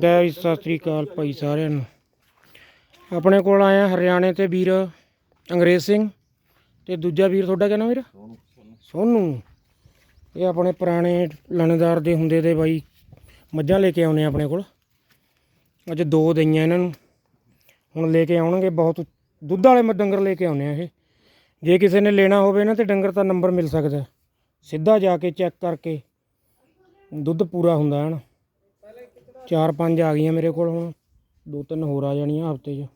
ਜੈ ਸਤਿ ਸ੍ਰੀ ਅਕਾਲ ਭਾਈ ਸਾਰਿਆਂ ਨੂੰ। ਆਪਣੇ ਕੋਲ ਆਇਆ ਹਰਿਆਣੇ ਤੇ ਵੀਰ ਅੰਗਰੇਜ਼ ਸਿੰਘ ਤੇ ਦੂਜਾ ਵੀਰ ਤੁਹਾਡਾ ਕਿਆ ਵੀਰ? ਸੋਨੂ। ਇਹ ਆਪਣੇ ਪੁਰਾਣੇ ਲਾਣੇਦਾਰ ਦੇ ਹੁੰਦੇ ਦੇ ਬਾਈ ਮੱਝਾਂ ਲੈ ਕੇ ਆਉਨੇ ਆਪਣੇ ਕੋਲ। ਅੱਜ ਦੋ ਦਈਆਂ ਇਹਨਾਂ ਨੂੰ। ਹੁਣ ਲੈ ਕੇ ਆਉਣਗੇ ਬਹੁਤ ਦੁੱਧ ਵਾਲੇ ਮ- ਡੰਗਰ ਲੈ ਕੇ ਆਉਨੇ ਆ ਇਹ। ਜੇ ਕਿਸੇ ਨੇ ਲੈਣਾ ਹੋਵੇ ਨਾ ਤੇ ਡੰਗਰ ਦਾ ਨੰਬਰ ਮਿਲ ਸਕਦਾ। ਸਿੱਧਾ ਜਾ ਕੇ ਚੈੱਕ ਕਰਕੇ ਦੁੱਧ ਪੂਰਾ ਹੁੰਦਾ ਹੈ ਨਾ। ਚਾਰ ਪੰਜ ਆ ਗਈਆਂ ਮੇਰੇ ਕੋਲ ਹੁਣ। ਦੋ ਤਿੰਨ ਹੋਰ ਆ ਜਾਣੀਆਂ ਹਫ਼ਤੇ 'ਚ।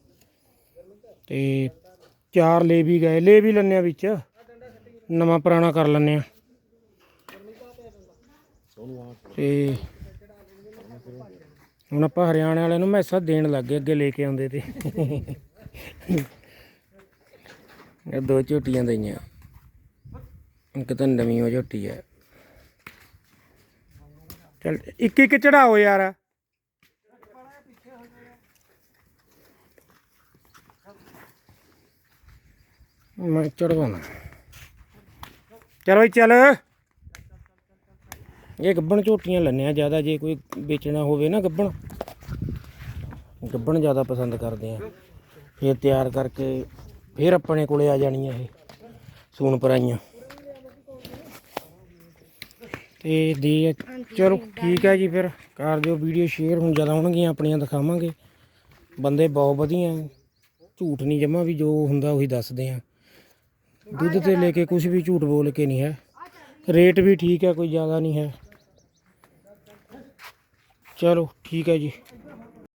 ਤੇ ਚਾਰ ਲੈ ਵੀ ਗਏ। ਲੈ ਵੀ ਲੈਂਦੇ ਆ ਵਿੱਚ। ਨਵਾਂ ਪੁਰਾਣਾ ਕਰ ਲੈਂਦੇ ਆ। ਤੇ ਹੁਣ ਆਪਾਂ ਹਰਿਆਣੇ ਵਾਲਿਆਂ ਨੂੰ ਮੈਸਾ ਦੇਣ ਲੱਗੇ ਅੱਗੇ ਲੈ ਕੇ ਆਉਂਦੇ ਤੇ। ਇਹ ਦੋ ਝੋਟੀਆਂ ਦਈਆਂ। ਇੱਕ ਤਾਂ ਨਵੀਂ ਉਹ ਝੋਟੀ ਹੈ ਚਲ ਇੱਕ ਇੱਕ ਚੜਾਓ ਯਾਰ। ਮੈਂ ਚੜਵਾਉਣਾ। ਚਲੋ ਜੀ ਚੱਲ। ਇਹ ਗੱਬਣ ਝੋਟੀਆਂ ਲੈਣੇ ਆ, ਜ਼ਿਆਦਾ ਜੇ ਕੋਈ ਵੇਚਣਾ ਹੋਵੇ ਨਾ ਗੱਬਣ। ਗੱਬਣ ਜ਼ਿਆਦਾ ਪਸੰਦ ਕਰਦੇ ਆ। ਫਿਰ ਤਿਆਰ ਕਰਕੇ ਫਿਰ ਆਪਣੇ ਕੋਲੇ ਆ ਜਾਣੀਆਂ ਇਹ ਸੂਣ ਪਰਾਈਆਂ। ਤੇ ਦੇ ਚਲੋ ਠੀਕ ਹੈ ਜੀ ਫਿਰ। ਕਰ ਦਿਓ ਵੀਡੀਓ ਸ਼ੇਅਰ, ਹੁਣ ਜ਼ਿਆਦਾ ਹੋਣਗੀਆਂ ਆਪਣੀਆਂ ਦਿਖਾਵਾਂਗੇ। ਬੰਦੇ ਬਹੁਤ ਵਧੀਆ। ਝੂਠ ਨਹੀਂ ਜਮਾ ਵੀ ਜੋ ਹੁੰਦਾ ਉਹੀ ਦੱਸਦੇ ਆ। ਦੁੱਧ ਤੇ ਲੈ ਕੇ ਕੁਝ ਵੀ ਝੂਠ ਬੋਲ ਕੇ ਨਹੀਂ ਹੈ। ਰੇਟ ਵੀ ਠੀਕ ਹੈ ਕੋਈ ਜ਼ਿਆਦਾ ਨਹੀਂ ਹੈ। ਚਲੋ ਠੀਕ ਹੈ ਜੀ।